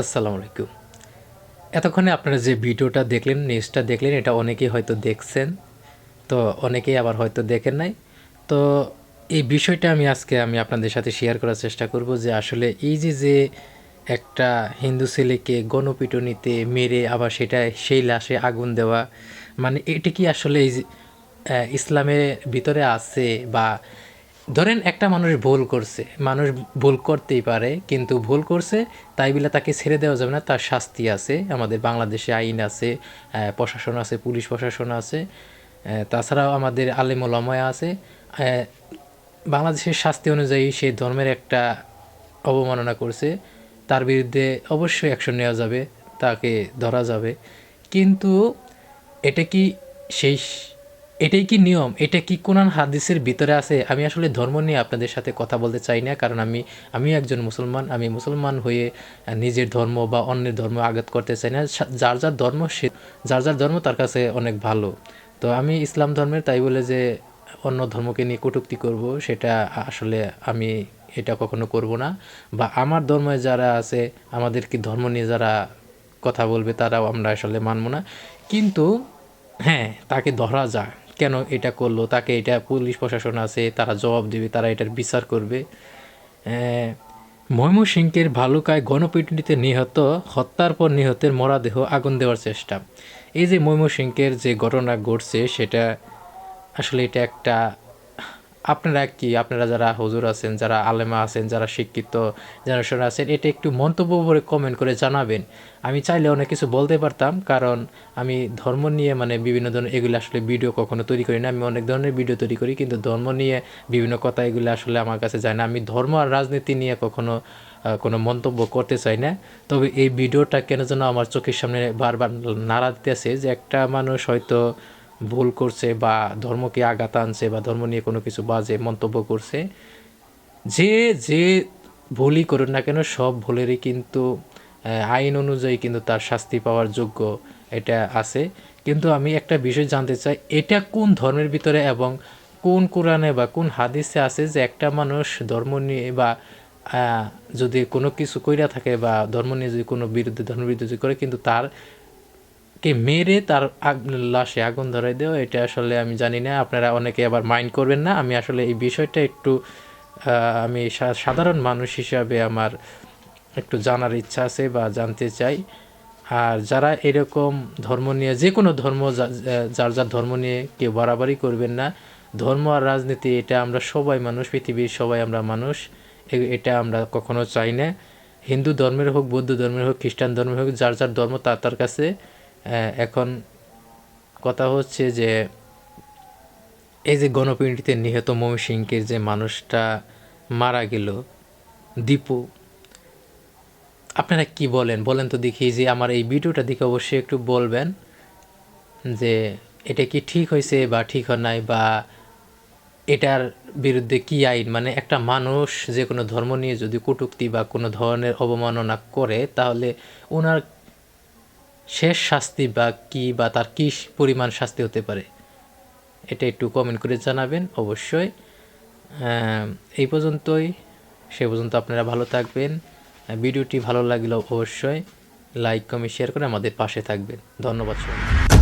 আসসালামু আলাইকুম। এতক্ষণে আপনারা যে ভিডিওটা দেখলেন, নিউজটা দেখলেন, এটা অনেকেই হয়তো দেখছেন, তো অনেকেই আবার হয়তো দেখেন নাই। তো এই বিষয়টা আমি আজকে আমি আপনাদের সাথে শেয়ার করার চেষ্টা করব যে আসলে এই যে যে একটা হিন্দু ছেলেকে গণপিটুনিতে মেরে আবার সেটা সেই লাশে আগুন দেওয়া মানে এটা কি আসলে এই ইসলামের ভিতরে আছে বা ধরেন একটা মানুষ ভুল করছে, মানুষ ভুল করতেই পারে, কিন্তু ভুল করছে, তাই বলে তাকে ছেড়ে দেওয়া যাবে না, তার শাস্তি আছে, আমাদের বাংলাদেশে আইন আছে প্রশাসন আছে, পুলিশ প্রশাসন আছে তাছাড়াও আমাদের আলেমুলামায় আছে বাংলাদেশের শাস্তি অনুযায়ী সেই ধর্মের একটা অবমাননা করছে, তার বিরুদ্ধে অবশ্যই অ্যাকশন নেওয়া যাবে, তাকে ধরা যাবে, কিন্তু এটা কি সেই এটাই কি নিয়ম? এটা কি কোরআন হাদিসের ভিতরে আছে? আমি আসলে ধর্ম নিয়ে আপনাদের সাথে কথা বলতে চাই না, কারণ আমি আমি একজন মুসলমান, আমি মুসলমান হয়ে নিজের ধর্ম বা অন্যের ধর্ম আঘাত করতে চাই না। যার যার ধর্ম সে, যার যার ধর্ম তার কাছে অনেক ভালো। তো আমি ইসলাম ধর্মের তাই বলে যে অন্য ধর্মকে নিয়ে কটূক্তি করব, সেটা আসলে আমি এটা কখনো করব না। বা আমার ধর্মে যারা আছে, আমাদেরকে ধর্ম নিয়ে যারা কথা বলবে, তারাও আমরা আসলে মানব না। কিন্তু হ্যাঁ তাকে ধরা যাক কেন এটা করল? তাকে এটা পুলিশ প্রশাসন আছে, তারা জবাব দেবে, তারা এটার বিচার করবে। ময়মনসিংহের ভালুকায় গণপিটুনিতে নিহত, হত্যার পর নিহতের মরাদেহ আগুন দেওয়ার চেষ্টা। এই যে ময়মনসিংহের যে ঘটনা ঘটছে, সেটা আসলে এটা একটা আপনারা কি? আপনারা যারা হুজুর আছেন, যারা আলেমা আছেন, যারা শিক্ষিত জেনারেশন আছেন, এটা একটু মন্তব্য করে কমেন্ট করে জানাবেন। আমি চাইলে অনেক কিছু বলতে পারতাম, কারণ আমি ধর্ম নিয়ে মানে বিভিন্ন ধরনের এগুলো আসলে ভিডিও কখনো তৈরি করি না। আমি অনেক ধরনের ভিডিও তৈরি করি, কিন্তু ধর্ম নিয়ে বিভিন্ন কথা এগুলো আসলে আমার কাছে যায় না। আমি ধর্ম আর রাজনীতি নিয়ে কখনো কোনো মন্তব্য করতে চাই না। তবে এই ভিডিওটা কেন যেন আমার চোখের সামনে বারবার নাড়া দিতেছে যে একটা মানুষ হয়তো ভুল করছে বা ধর্মকে আঘাত আনছে বা ধর্ম নিয়ে কোনো কিছু বাজে মন্তব্য করছে, যে যে ভুলই করুন না কেন সব ভুলেরই কিন্তু আইন অনুযায়ী কিন্তু তার শাস্তি পাওয়ার যোগ্য এটা আছে। কিন্তু আমি একটা বিষয় জানতে চাই, এটা কোন ধর্মের ভিতরে এবং কোন কোরআনে বা কোন হাদিসে আছে যে একটা মানুষ ধর্ম নিয়ে বা যদি কোনো কিছু কইরা থাকে বা ধর্ম নিয়ে যদি কোনো বিরুদ্ধে ধর্ম বিরুদ্ধে যদি করে, কিন্তু তার কে মেরে তার লাশে আগুন ধরাই দেওয়া, এটা আসলে আমি জানি না। আপনারা অনেকে আবার মাইন্ড করবেন না। আমি আসলে এই বিষয়টা একটু আমি সাধারণ মানুষ হিসাবে আমার একটু জানার ইচ্ছা আছে বা জানতে চাই। আর যারা এরকম ধর্ম নিয়ে, যে কোনো ধর্ম যার যার ধর্ম নিয়ে কেউ বাড়াবাড়ি করবেন না। ধর্ম আর রাজনীতি, এটা আমরা সবাই মানুষ, পৃথিবীর সবাই আমরা মানুষ। এটা আমরা কখনো চাই না। হিন্দু ধর্মের হোক, বৌদ্ধ ধর্মের হোক, খ্রিস্টান ধর্মের হোক, যার যার ধর্ম তার তার কাছে। এখন কথা হচ্ছে যে এই যে গণপিণ্ডিতে নিহত ময়মনসিংহের যে মানুষটা মারা গেল, দীপু, আপনারা কি বলেন? বলেন তো দেখি, যে আমার এই ভিডিওটা দেখে অবশ্যই একটু বলবেন যে এটা কি ঠিক হয়েছে বা ঠিক হয় নাই, বা এটার বিরুদ্ধে কি আইন? মানে একটা মানুষ যে কোনো ধর্ম নিয়ে যদি কটূক্তি বা কোনো ধরনের অবমাননা করে, তাহলে ওনার শেষ শাস্তি বা কী বা তার কী পরিমাণ শাস্তি হতে পারে, এটা একটু কমেন্ট করে জানাবেন অবশ্যই। এই পর্যন্তই, সে পর্যন্ত আপনারা ভালো থাকবেন। ভিডিওটি ভালো লাগলে অবশ্যই লাইক কমেন্ট শেয়ার করে আমাদের পাশে থাকবেন। ধন্যবাদ সবাই